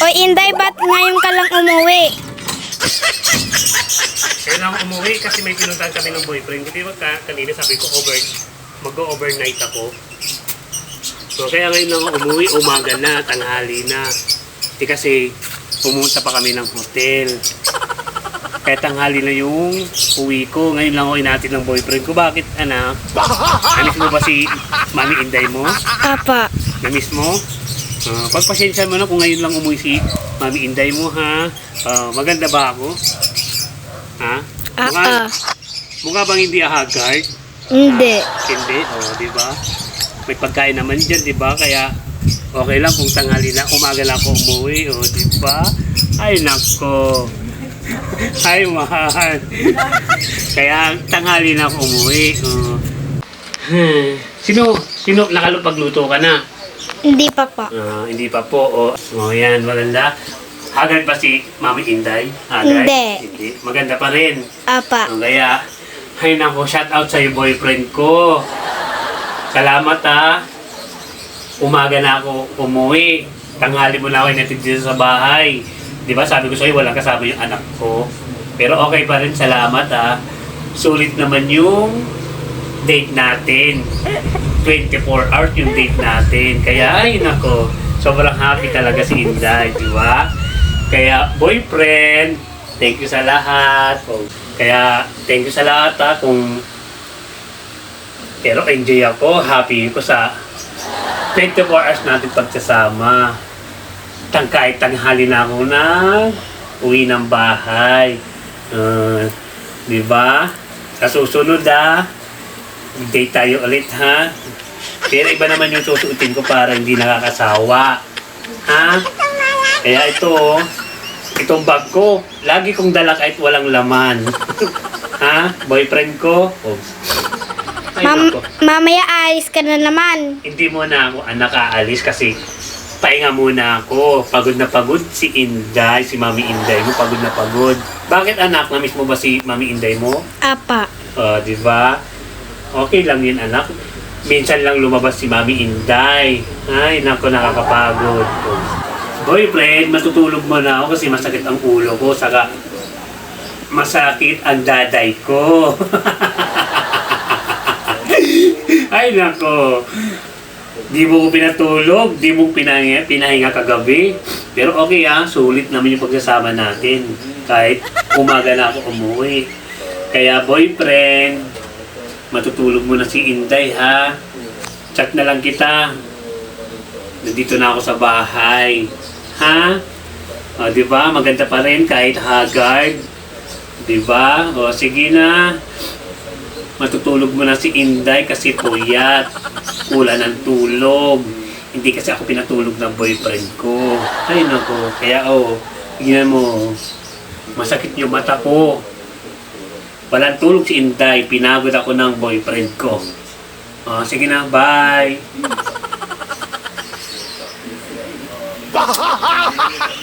O Inday, ba't ngayon ka lang umuwi? Kaya lang umuwi kasi may pinuntahan kami ng boyfriend ko. Di ba ka, kanina sabi ko over, mag-overnight ako. So kaya ngayon lang umuwi, umaga na, tanghali na. Di kasi pumunta pa kami ng hotel. Kaya tanghali na yung uwi ko. Ngayon lang ako inatid ng boyfriend ko. Bakit anak? Namiss mo ba si Mami Inday mo? Apa. Namiss mo? Ah, pagpasensya mo na kung ngayon lang umuwi si Mami Inday mo ha. Ah, maganda ba ako? Ha? Mukha, Ah, ah. mukha bang hindi ahagard? Hindi. Hindi, oh, di ba? May pagkain naman dyan, di ba? Kaya okay lang kung tanghali na, umaga lang ako umuwi, oh, di ba? Ay, nako. Ay, mahal. Kaya tanghali na ako umuwi. Oh. Hmm. Sino, sino, nakalupagluto ka na? Hindi pa pa. Ah, hindi pa po. Oh, oh yan, maganda. Haggard ba si Mami Inday? Haggard? Hindi. Hindi. Maganda pa rin. Apa. Oh, kaya, ay nako, shout out sa'yo boyfriend ko. Salamat ha. Umaga na ako umuwi. Tanghali mo na ako inatid dito sa bahay. Di ba sabi ko sa'yo, walang kasama yung anak ko. Pero okay pa rin, salamat ha. Sulit naman yung date natin. 24 hours yung date natin. Kaya, ay nako, sobrang happy talaga si Inday, di ba? Kaya, boyfriend, thank you sa lahat. Kaya, thank you sa lahat ha, kung pero enjoy ako, happy ko sa 24 hours natin pagsasama. Tang kahit tanghali na ako na uwi ng bahay. Uh, di ba? Sa susunod ah, date tayo ulit ha. Pero iba naman yung susuotin ko para hindi nakakasawa. Ha? Kaya ito, itong bag ko, lagi kong dala kahit walang laman. ha? Boyfriend ko? Oh. Ay, Mam nako. mamaya alis ka na naman. Hindi mo na ako anak aalis kasi pahinga muna ako. Pagod na pagod si Inday, si Mami Inday mo, pagod na pagod. Bakit anak, na-miss mo ba si Mami Inday mo? Apa. Oh, di ba? Okay lang yun anak. Minsan lang lumabas si Mami Inday. Ay, nako nakakapagod. Boyfriend, matutulog mo na ako kasi masakit ang ulo ko. Saka masakit ang daday ko. Ay, nako. Di mo ko pinatulog, di mo pinahinga, pinahinga kagabi. Pero okay ah, sulit naman yung pagsasama natin. Kahit umaga na ako umuwi. Kaya boyfriend, matutulog mo na si Inday ha. Chat na lang kita. Nandito na ako sa bahay. Ha? O, di ba? Maganda pa rin kahit haggard. Di ba? O, sige na. Matutulog mo na si Inday kasi puyat. Wala ng tulog. Hindi kasi ako pinatulog ng boyfriend ko. Ay nako. Kaya oh, tingnan mo. Masakit yung mata ko. Walang tulog si Inday. Pinagod ako ng boyfriend ko. Oh, sige na, bye.